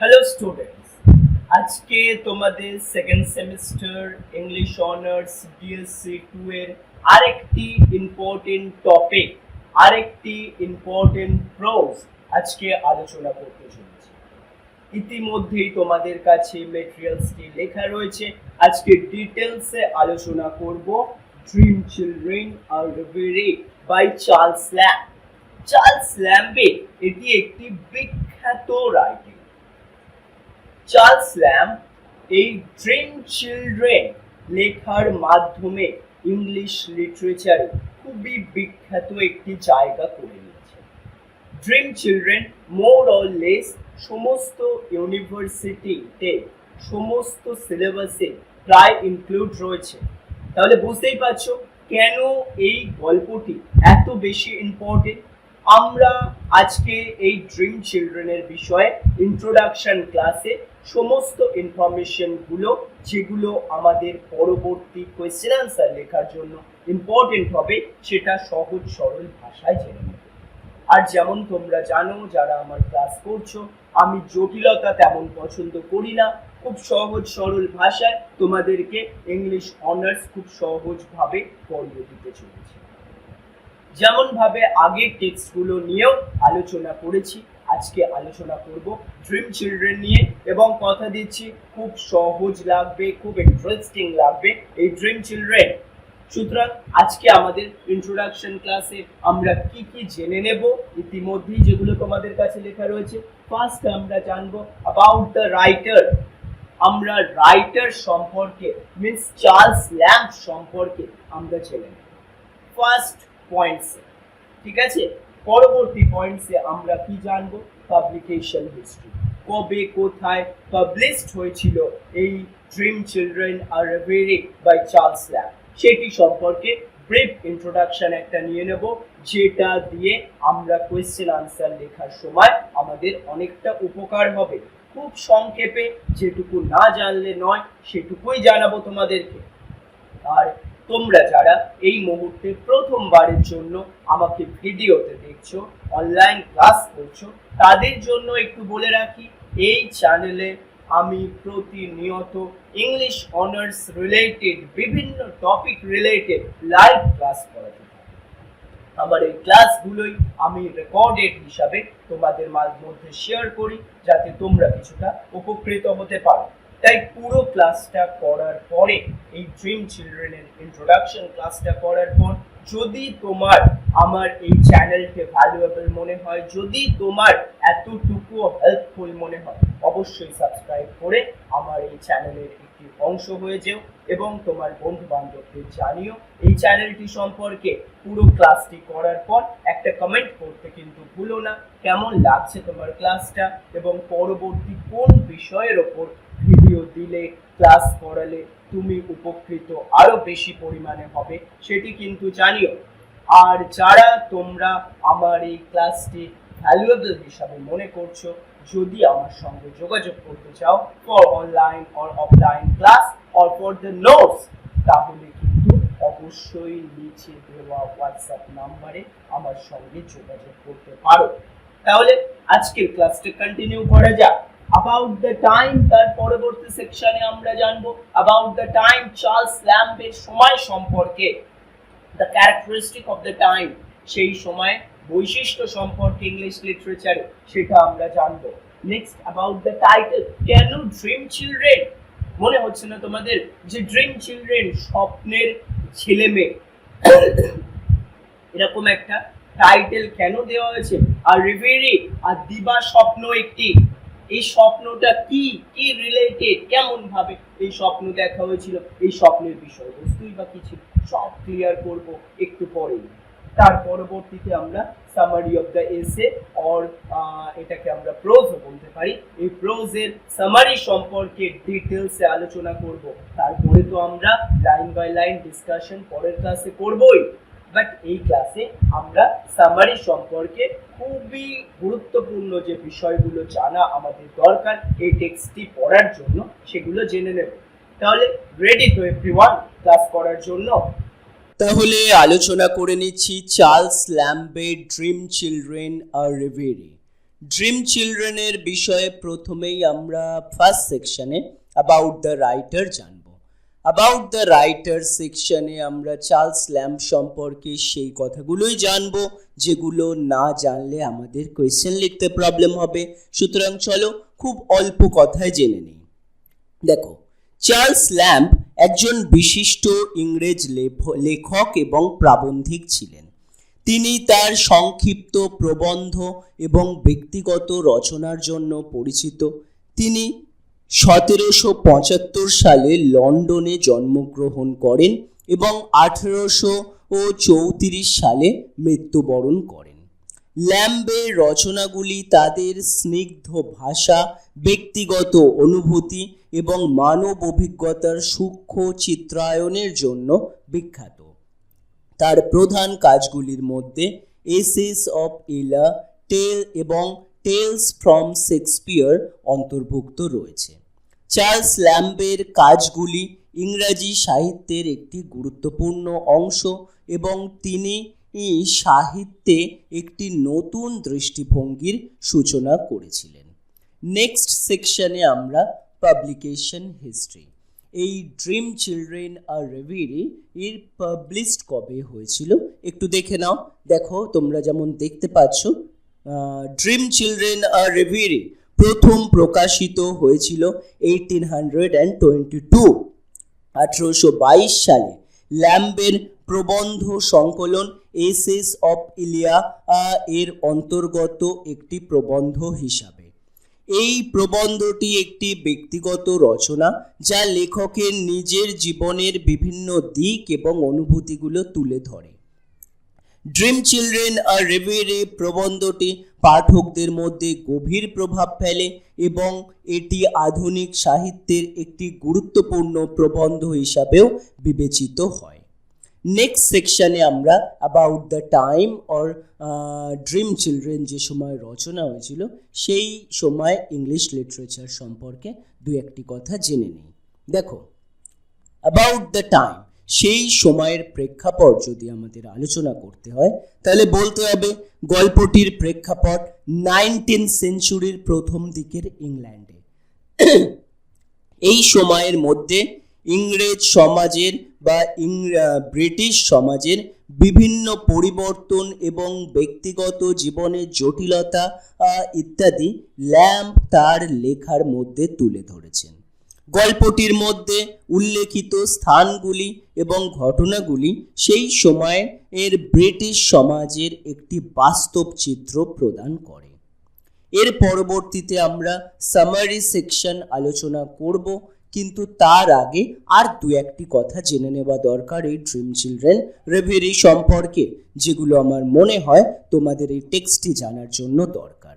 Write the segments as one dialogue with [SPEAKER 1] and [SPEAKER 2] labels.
[SPEAKER 1] Hello students আজকে তোমাদের second semester English honours DSC two এর আরেকটি ইম্পর্টেন্ট টপিক আরেকটি ইম্পর্টেন্ট প্রোজ আজকে আলোচনা করতে চলেছি। ইতিমধ্যেই তোমাদের কাছে মেটেরিয়ালসটি লেখা রয়েছে। আজকে ডিটেলসে আলোচনা করব dream children R reverie by Charles Lamb Charles ল্যাম্বে এটি একটি বিখ্যাত রাইটিং চার্লস ল্যাম, এই ড্রিম চিলড্রেন লেখার মাধ্যমে ইংলিশ লিটারেচারে খুবই বিখ্যাত একটি জায়গা করে নিয়েছে। Dream children more or less সমস্ত ইউনিভার্সিটিতে সমস্ত সিলেবাসে প্রায় ইনক্লুড রয়েছে। তাহলে বুঝতেই পারছ কেন এই গল্পটি এত বেশি ইম্পর্টেন্ট আমরা আজকে এই ড্রিম চিলড্রেনের বিষয়ে ইন্ট্রোডাকশন ক্লাসে সমস্ত ইনফরমেশনগুলো যেগুলো আমাদের পরবর্তী কোয়েশ্চেন আনসার লেখার জন্য ইম্পর্টেন্ট হবে, সেটা সহজ সরল ভাষায় জেনে নেব। আর যেমন তোমরা জানো, যারা আমার ক্লাস করছ, আমি জটিলতা তেমন পছন্দ করি না। খুব সহজ সরল ভাষায় তোমাদেরকে ইংলিশ অনার্স খুব সহজভাবে পড়িয়ে দিতে চলেছি। যেমন ভাবে আগের টেক্সটগুলো নিয়েও আলোচনা করেছি, আজকে আলোচনা করব ড্রিম চিলড্রেন নিয়ে এবং কথা দিচ্ছি খুব সহজ লাগবে, খুব ইন্টারেস্টিং লাগবে এই ড্রিম চিলড্রেন। সুতরাং আজকে আমাদের ইন্ট্রোডাকশন ক্লাসে আমরা কি কি জেনে নেব, ইতিমধ্যেই যেগুলো তোমাদের কাছে লেখা রয়েছে। ফার্স্ট আমরা জানব অ্যাবাউট দ্য রাইটার আমরা রাইটার সম্পর্কে মিন্স চার্লস ল্যাম্প সম্পর্কে আমরা জেনে নেব। ফার্স্ট পয়েন্টসে ঠিক আছে? পরবর্তী পয়েন্টসে আমরা কি জানব? পাবলিকেশন হিস্ট্রি কবে, কোথায় পাবলিশড হয়েছিল এই ড্রিম চিলড্রেন আর বাই চার্লস ল্যাম্প সেটি সম্পর্কে ব্রিফ ইন্ট্রোডাকশন একটা নিয়ে নেব, যেটা দিয়ে আমরা কোয়েশ্চেন আনসার লেখার সময় আমাদের অনেকটা উপকার হবে। খুব সংক্ষেপে যেটুকু না জানলে নয়, সেটুকুই জানাব তোমাদেরকে। আর তোমরা যারা এই মুহূর্তে প্রথমবারের জন্য আমাকে ভিডিওতে দেখছ অনলাইন ক্লাস করছ, তাদের জন্য একটু বলে রাখি, এই চ্যানেলে আমি প্রতিনিয়ত ইংলিশ অনার্স রিলেটেড বিভিন্ন টপিক রিলেটেড লাইভ ক্লাস করাতে আমার এই ক্লাসগুলোই আমি রেকর্ডেড হিসাবে তোমাদের মাঝ- মধ্যে শেয়ার করি, যাতে তোমরা কিছুটা উপকৃত হতে পারো। তাই পুরো ক্লাসটা করার পরে, এই ড্রিম চিলড্রেনের ইন্ট্রোডাকশন ক্লাসটা করার পর, যদি তোমার আমার এই চ্যানেলকে ভ্যালুয়েবল মনে হয়, যদি তোমার এতটুকু হেল্পফুল মনে হয়, অবশ্যই সাবস্ক্রাইব করে আমার এই চ্যানেলের একটি অংশ হয়ে যেও এবং তোমার বন্ধু বান্ধবদের জানিও। এই চ্যানেলটি সম্পর্কে পুরো ক্লাসটি করার পর, একটা কমেন্ট করতে কিন্তু ভুলো না, কেমন লাগছে তোমার ক্লাসটা এবং পরবর্তী কোন বিষয়ের ওপর ভিডিও দিলে ক্লাস করালে তুমি উপকৃত আরও বেশি পরিমাণে হবে, সেটি কিন্তু জানিও। আর যারা তোমরা আমার এই ক্লাসটি ভ্যালুয়েবল হিসাবে মনে করছ, যদি আমার সঙ্গে যোগাযোগ করতে চাও for online or offline class or for the notes তাহলে কিন্তু অবশ্যই নিচে দেওয়া হোয়াটসঅ্যাপ নাম্বারে আমার সঙ্গে যোগাযোগ করতে পারো। তাহলে আজকের ক্লাসটা কন্টিনিউ করা যাক। অ্যাবাউট দ্য টাইম তার পরবর্তী সেকশনে আমরা জানব অ্যাবাউট দ্য টাইম চার্লস ল্যাম্বের সময় সম্পর্কে the characteristic of the time সেই সময় বৈশিষ্ট্য সম্পর্কে ইংলিশ লিটারেচারে সেটা আমরা জানব। নেক্সট অ্যাবাউট দ্য টাইটেল কেন ড্রিম চিলড্রেন মনে হচ্ছে না তোমাদের যে ড্রিম চিলড্রেন স্বপ্নের ছেলে মেয়ে। এরকম একটা টাইটেল কেন দেওয়া হয়েছে? আর রিভেরি আর দিবা স্বপ্ন একটি। এই স্বপ্নটা কি? কি রিলেটেড কেমন ভাবে এই স্বপ্ন দেখা হয়েছিল? এই স্বপ্নের বিষয়বস্তুই বা কি ছিল? সব ক্লিয়ার করব একটু পরেই। তার পরবর্তীতে আমরা summary of the essay or এটাকে আমরা প্রোজও বলতে পারি। এই প্রোজের সামারি সম্পর্কে ডিটেলসে আলোচনা করব। তারপরে তো আমরা লাইন বাই লাইন ডিসকাশন পরের ক্লাসে করবই। বাট এই ক্লাসে আমরা সামারি সম্পর্কে খুবই গুরুত্বপূর্ণ যে বিষয়গুলো জানা আমাদের দরকার, এই টেক্সটটি পড়ার জন্য, সেগুলো জেনে নেব। তাহলে রেডি তো এভরিওয়ান ক্লাস করার জন্য? তাহলে আলোচনা করে নিচ্ছি চার্লস ল্যাম্বে, ড্রিম চিলড্রেন আর রিভেরি। ড্রিম চিলড্রেনের বিষয়ে প্রথমেই আমরা ফার্স্ট সেকশনে অ্যাবাউট দ্য রাইটার জানব। অ্যাবাউট দ্য রাইটার সেকশনে আমরা চার্লস ল্যাম্প সম্পর্কে সেই কথাগুলোই জানব, যেগুলো না জানলে আমাদের কোয়েশ্চেন লিখতে প্রবলেম হবে। সুতরাং চলো খুব অল্প কথায় জেনে নিই। দেখো চার্লস ল্যাম্প একজন বিশিষ্ট ইংরেজ লেখ- লেখক এবং প্রাবন্ধিক ছিলেন। তিনি তার সংক্ষিপ্ত প্রবন্ধ এবং ব্যক্তিগত রচনার জন্য পরিচিত। তিনি সতেরোশো পঁচাত্তর সালে লন্ডনে জন্মগ্রহণ করেন এবং আঠেরোশো ও চৌত্রিশ সালে মৃত্যুবরণ করেন। ল্যাম্বের রচনাগুলি তাদের স্নিগ্ধ ভাষা, ব্যক্তিগত অনুভূতি এবং মানব অভিজ্ঞতার সূক্ষ্ম চিত্রায়নের জন্য বিখ্যাত। তার প্রধান কাজগুলির মধ্যে এসেস অফ ইলা টেল এবং টেলস ফ্রম শেক্সপিয়ার অন্তর্ভুক্ত রয়েছে। চার্লস ল্যাম্বের কাজগুলি ইংরাজি সাহিত্যের একটি গুরুত্বপূর্ণ অংশ এবং তিনি সাহিত্যে একটি নতুন দৃষ্টিভঙ্গির সূচনা করেছিলেন। নেক্সট সেকশনে আমরা পাবলিকেশন হিস্ট্রি। এই ড্রিম চিলড্রেন আর রেভিরি এর পাবলিশড কবে হয়েছিল একটু দেখে নাও। দেখো, তোমরা যেমন দেখতে পাচ্ছ ড্রিম চিলড্রেন আর রেভিরি প্রথম প্রকাশিত হয়েছিল eighteen hundred and twenty two আঠেরোশো বাইশ সালে ল্যাম্বের প্রবন্ধ সংকলন এসেস অফ ইলিয়া এর অন্তর্গত একটি প্রবন্ধ হিসাবে। এই প্রবন্ধটি একটি ব্যক্তিগত রচনা যা লেখকের নিজের জীবনের বিভিন্ন দিক এবং অনুভূতিগুলো তুলে ধরে। ড্রিম চিলড্রেন আর রেভিরে প্রবন্ধটি পাঠকদের মধ্যে গভীর প্রভাব ফেলে এবং এটি আধুনিক সাহিত্যের একটি গুরুত্বপূর্ণ প্রবন্ধ হিসাবেও বিবেচিত হয়। নেক্সট সেকশানে আমরা about the time or dream children যে সময় রচনা হয়েছিল, সেই সময় ইংলিশ লিটারেচার সম্পর্কে দু একটি কথা জেনে নিই। দেখো অ্যাবাউট দ্য টাইম সেই সময়ের প্রেক্ষাপট যদি আমাদের আলোচনা করতে হয়, তাহলে বলতে হবে গল্পটির প্রেক্ষাপট নাইনটিন সেঞ্চুরির প্রথম দিকের ইংল্যান্ডে। এই সময়ের মধ্যে ইংরেজ সমাজের বা ব্রিটিশ সমাজের বিভিন্ন পরিবর্তন এবং ব্যক্তিগত জীবনের জটিলতা ইত্যাদি ল্যাম্প তার লেখার মধ্যে তুলে ধরেছেন। গল্পটির মধ্যে উল্লেখিত স্থানগুলি এবং ঘটনাগুলি সেই সময় এর ব্রিটিশ সমাজের একটি বাস্তব চিত্র প্রদান করে। এর পরবর্তীতে আমরা সামারি সেকশন আলোচনা করব, কিন্তু তার আগে আর দু একটি কথা জেনে নেওয়া দরকার এই ড্রিম চিলড্রেন রেভেরি সম্পর্কে, যেগুলো আমার মনে হয় তোমাদের এই টেক্সটটি জানার জন্য দরকার।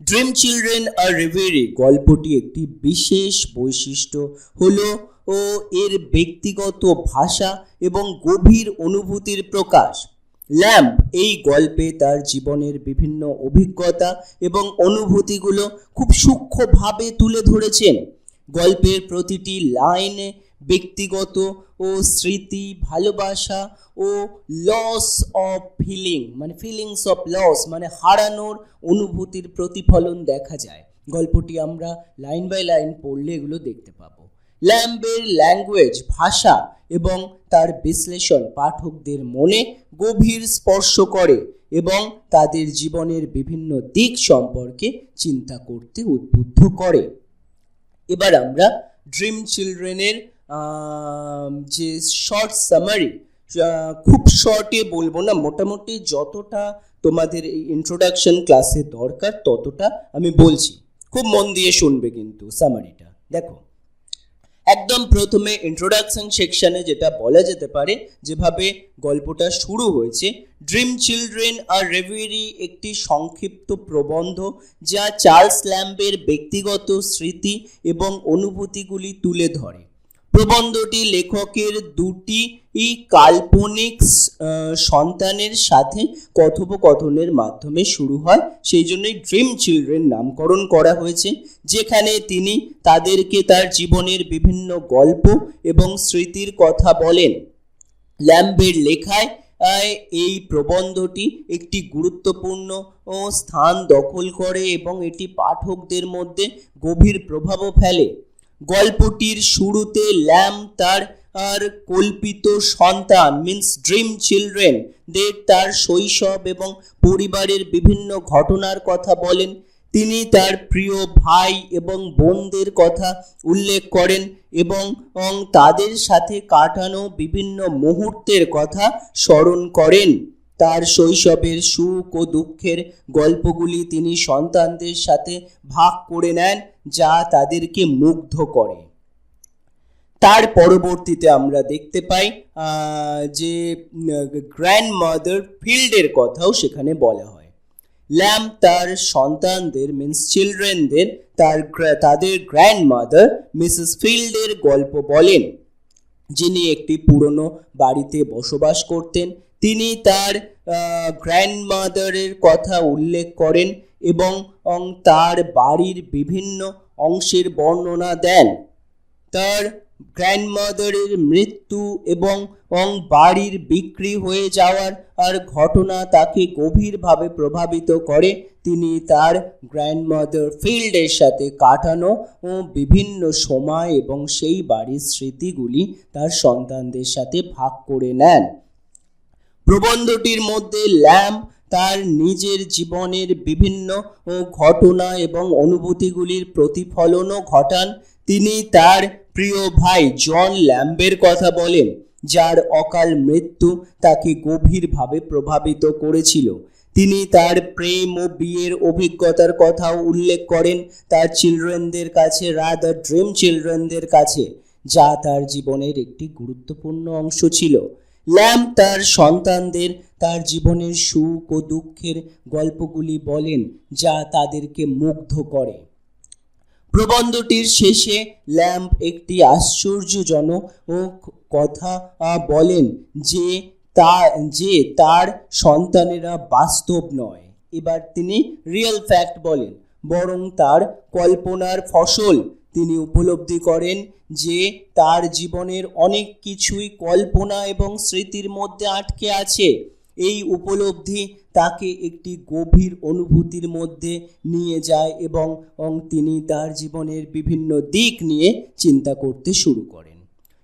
[SPEAKER 1] ড্রিম চিলড্রেন আর রিভেরি গল্পটি একটি বিশেষ বৈশিষ্ট্য হলো ও এর ব্যক্তিগত ভাষা এবং গভীর অনুভূতির প্রকাশ। ল্যাম্প এই গল্পে তার জীবনের বিভিন্ন অভিজ্ঞতা এবং অনুভূতিগুলো খুব সূক্ষ্মভাবে তুলে ধরেছেন। গল্পের প্রতিটি লাইনে ব্যক্তিগত ও স্মৃতি, ভালোবাসা ও লস অফ ফিলিং মানে ফিলিংস অফ লস মানে হারানোর অনুভূতির প্রতিফলন দেখা যায়। গল্পটি আমরা লাইন বাই লাইন পড়লে এগুলো দেখতে পাবো। ল্যাম্বের ল্যাঙ্গুয়েজ ভাষা এবং তার বিশ্লেষণ পাঠকদের মনে গভীর স্পর্শ করে এবং তাদের জীবনের বিভিন্ন দিক সম্পর্কে চিন্তা করতে উদ্বুদ্ধ করে। এবার আমরা ড্রিম চিলড্রেনের যে শর্ট সামারি খুব শর্টে বলব না, মোটামুটি যতটা তোমাদের এই ইন্ট্রোডাকশন ক্লাসে দরকার, ততটা আমি বলছি। খুব মন দিয়ে শুনবে কিন্তু সামারিটা দেখো, একদম প্রথমে ইন্ট্রোডাকশন সেকশনে যেটা বলা যেতে পারে, যেভাবে গল্পটা শুরু হয়েছে ড্রিম চিলড্রেন আর রেভিরি একটি সংক্ষিপ্ত প্রবন্ধ যা চার্লস ল্যাম্বের ব্যক্তিগত স্মৃতি এবং অনুভূতিগুলি তুলে ধরে। প্রবন্ধটি লেখকের দুটি কাল্পনিক সন্তানের সাথে কথোপকথনের মাধ্যমে শুরু হয়। সেই জন্যই ড্রিম চিলড্রেন নামকরণ করা হয়েছে, যেখানে তিনি তাদেরকে তার জীবনের বিভিন্ন গল্প এবং স্মৃতির কথা বলেন। ল্যাম্বের লেখায়
[SPEAKER 2] এই প্রবন্ধটি একটি গুরুত্বপূর্ণ স্থান দখল করে এবং এটি পাঠকদের মধ্যে গভীর প্রভাবও ফেলে। গল্পটির শুরুতে ল্যাম তার, আর কল্পিত সন্তান, মিন্স ড্রিম চিলড্রেন দের তার শৈশব এবং পরিবারের বিভিন্ন ঘটনার কথা বলেন। তিনি তার প্রিয় ভাই এবং বোনদের কথা উল্লেখ করেন এবং তাদের সাথে কাটানো বিভিন্ন মুহূর্তের কথা স্মরণ করেন। তার শৈশবের সুখ ও দুঃখের গল্পগুলি তিনি সন্তানদের সাথে ভাগ করে নেন, যা তাদেরকে মুগ্ধ করে। তার পরবর্তীতে আমরা দেখতে পাই যে গ্র্যান্ড মাদার ফিল্ডের কথাও সেখানে বলা হয়। ল্যাম তার সন্তানদের মিন্স চিলড্রেনদের তার তাদের গ্র্যান্ড মাদার মিসেস ফিল্ডের গল্প বলেন, যিনি একটি পুরনো বাড়িতে বসবাস করতেন। তিনি তার গ্র্যান্ডমাদারের কথা উল্লেখ করেন এবং তার বাড়ির বিভিন্ন অংশের বর্ণনা দেন। তার গ্র্যান্ডমাদারের মৃত্যু এবং বাড়ির বিক্রি হয়ে যাওয়ার আর ঘটনা তাকে গভীরভাবে প্রভাবিত করে। তিনি তার গ্র্যান্ডমাদার ফিল্ডের সাথে কাটানো বিভিন্ন সময় এবং সেই বাড়ির স্মৃতিগুলি তার সন্তানদের সাথে ভাগ করে নেন। প্রবন্ধটির মধ্যে ল্যাম্প তার নিজের জীবনের বিভিন্ন ঘটনা এবং অনুভূতিগুলির প্রতিফলনও ঘটান। তিনি তার প্রিয় ভাই জন ল্যাম্বের কথা বলেন, যার অকাল মৃত্যু তাকে গভীরভাবে প্রভাবিত করেছিল। তিনি তার প্রেম ও বিয়ের অভিজ্ঞতার কথাও উল্লেখ করেন তার চিলড্রেনদের কাছে, রাদার ড্রিম চিলড্রেনদের কাছে, যা তার জীবনের একটি গুরুত্বপূর্ণ অংশ ছিল। ল্যাম তার সন্তানদের তার জীবনের সুখ ও দুঃখের গল্পগুলি বলেন, যা তাদেরকে মুগ্ধ করে। প্রবন্ধটির শেষে ল্যাম্প একটি আশ্চর্যজনক কথা বলেন যে তা, যে তার সন্তানেরা বাস্তব নয়। এবার তিনি রিয়েল ফ্যাক্ট বলেন, বরং তার কল্পনার ফসল তিনি উপলব্ধি করেন যে তার জীবনের অনেক কিছুই কল্পনা এবং স্মৃতির মধ্যে আটকে আছে। এই উপলব্ধি তাকে একটি গভীর অনুভূতির মধ্যে নিয়ে যায় এবং তিনি তার জীবনের বিভিন্ন দিক নিয়ে চিন্তা করতে শুরু করেন।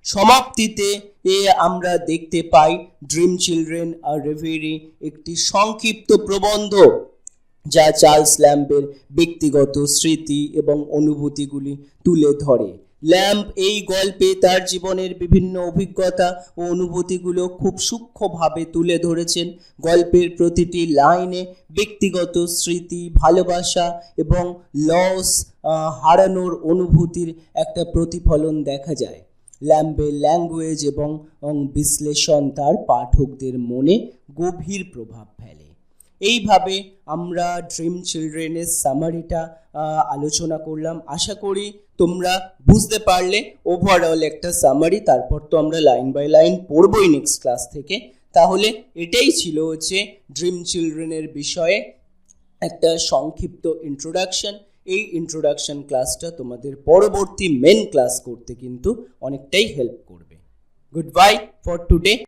[SPEAKER 2] সমাপ্তিতে এ আমরা দেখতে পাই, ড্রিম চিলড্রেন আর রেভেরি একটি সংক্ষিপ্ত প্রবন্ধ। যা চার্লস ল্যাম্পের ব্যক্তিগত স্মৃতি এবং অনুভূতিগুলি তুলে ধরে। ল্যাম্প এই গল্পে তার জীবনের বিভিন্ন অভিজ্ঞতা ও অনুভূতিগুলো খুব সূক্ষ্মভাবে তুলে ধরেছেন। গল্পের প্রতিটি লাইনে ব্যক্তিগত স্মৃতি, ভালোবাসা এবং লস হারানোর অনুভূতির একটা প্রতিফলন দেখা যায়। ল্যাম্বের ল্যাঙ্গুয়েজ এবং বিশ্লেষণ তার পাঠকদের মনে গভীর প্রভাব ফেলে। এইভাবে আমরা ড্রিম চিলড্রেনের সামারিটা আলোচনা করলাম। আশা করি তোমরা বুঝতে পারলে। ওভারঅল একটা সামারি তারপর তো আমরা লাইন বাই লাইন পড়বই নেক্সট ক্লাস থেকে। তাহলে এটাই ছিল হচ্ছে ড্রিম চিলড্রেনের বিষয়ে একটা সংক্ষিপ্ত ইন্ট্রোডাকশন এই ইন্ট্রোডাকশন ক্লাসটা তোমাদের পরবর্তী মেন ক্লাস করতে কিন্তু অনেকটাই হেল্প করবে। Good bye for today